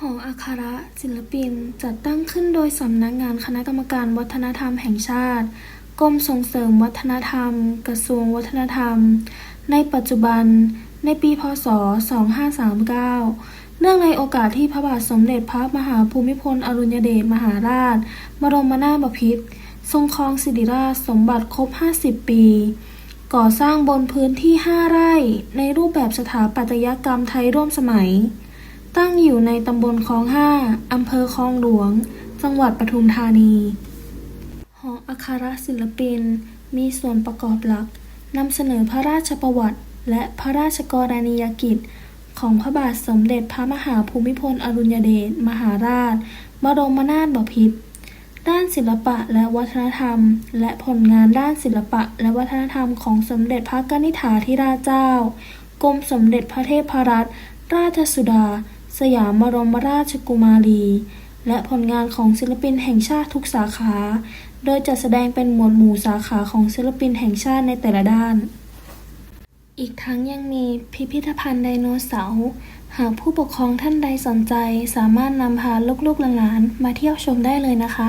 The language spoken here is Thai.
หออัคระศิลปิน จัดตั้งขึ้นโดยสำนักงานคณะกรรมการวัฒนธรรมแห่งชาติ กรมส่งเสริมวัฒนธรรม กระทรวงวัฒนธรรม ในปัจจุบัน ในปี พศ 2539 เนื่องในโอกาสที่พระบาทสมเด็จพระมหาภูมิพลอดุลยเดชมหาราช บรมนาถบพิตรทรงครองสิริราชสมบัติครบ 50 ปี ก่อสร้างบนพื้นที่ 5 ไร่ ในรูปแบบสถาปัตยกรรมไทยร่วมสมัย ตั้งอยู่ในตำบลคลองห้าอำเภอคลองหลวง จังหวัดปทุมธานี หออัครศิลปิน มีส่วนประกอบหลักนำเสนอพระราชประวัติ และพระราชกรณียกิจ ของพระบาทสมเด็จพระมหาภูมิพลอดุลยเดชมหาราช บรมนาถบพิตรด้านศิลปะและวัฒนธรรม และผลงานด้านศิลปะและวัฒนธรรมของสมเด็จพระกนิษฐาธิราชเจ้า กรมสมเด็จพระเทพรัตนราชสุดา สยามบรมราชกุมารี และผลงานของศิลปินแห่งชาติทุกสาขา โดยจัดแสดงเป็นหมวดหมู่สาขาของศิลปินแห่งชาติในแต่ละด้าน อีกทั้งยังมีพิพิธภัณฑ์ไดโนเสาร์หากผู้ปกครองท่านใดสนใจ สามารถนำพาลูกๆหลานๆมาเที่ยวชมได้เลยนะคะ